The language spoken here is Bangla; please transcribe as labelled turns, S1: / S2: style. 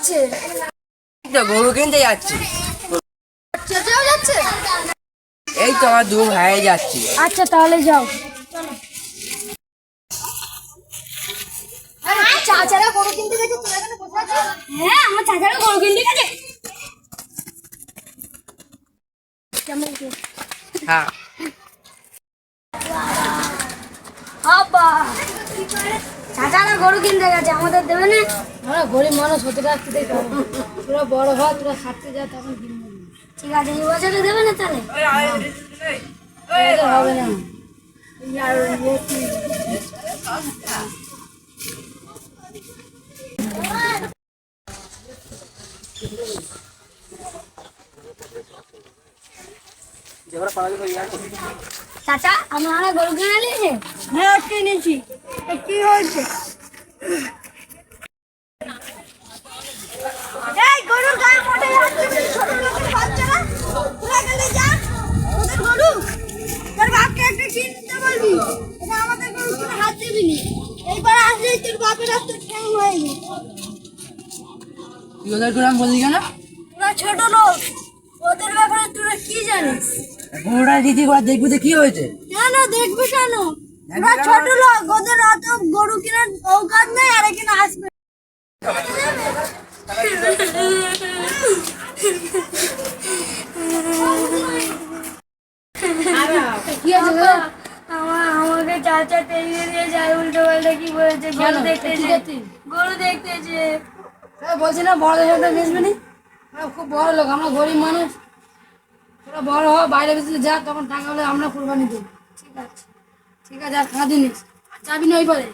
S1: যাচ্ছে?
S2: এই তো গরু কিনতে যাচ্ছি।
S1: যাচ্ছে?
S2: এই তো আমার দু ভাই যাচ্ছি।
S1: আচ্ছা তাহলে যাও। চাচারা গরু কিনতে গেছে তোরা এখানে বসে আছিস হ্যাঁ আমার চাচারা গরু কিনতে গেছে। কেমন কি?
S2: হ্যাঁ।
S1: আব্বা। চাচারা গরু কিনতে গেছে আমাদের দেবে না?
S3: আমরা গরিব মানুষ হতে রাখতে দেখো তোরা বড় হয় তোরা যা তখন কিনবো।
S1: ঠিক আছে এই বছরে দেবে না তাহলে?
S3: হবে না।
S1: চাচা আপনারা গরু কিনে নিয়েছে?
S3: হ্যাঁ কিনেছি। কি হয়েছে?
S1: এই গরুর গায়ে মোটে যাচ্ছে ছোট লোকের বাচ্চারা। তোরা গেলে যা। ওদের গরু। তোর বাপকে একটা কিনতে বলবি। এটা আমাদের গরু তোর হাত দিবি নি। এইবার আসলেই তোর বাপের হাত তোর ঠ্যাং হয়ে গেছে
S3: তুই ওদের করে বললি কেন?
S1: তোরা ছোট লোক। ওদের ব্যাপারে তোরা কি জানিস?
S3: গরুটা দিদি করে দেখবি তো কি হয়েছে?
S1: কেন দেখবি কেন? ওরা ছোট লোক ওদের অত গরু কেনার অৌকাত নেই আর এখানে আসবে।
S3: কি হয়েছে গো?
S1: আমার আমাকে চাচা দিয়ে যায় উল্টো পাল্টা কি বলেছে? গরু দেখতেছে? গরু দেখতেছে
S3: তোরা বলছি না বড়দের সাথে মিশবি নি? আমরা খুব বড় লোক আমরা গরিব মানুষ। তোরা বড় হ বাইরে বেশি যা তখন টাকা হলে আমরা কুরবানি দেবো।
S1: ঠিক আছে।
S3: ঠিক আছে আর কাঁদিনিস চাবি নই পারে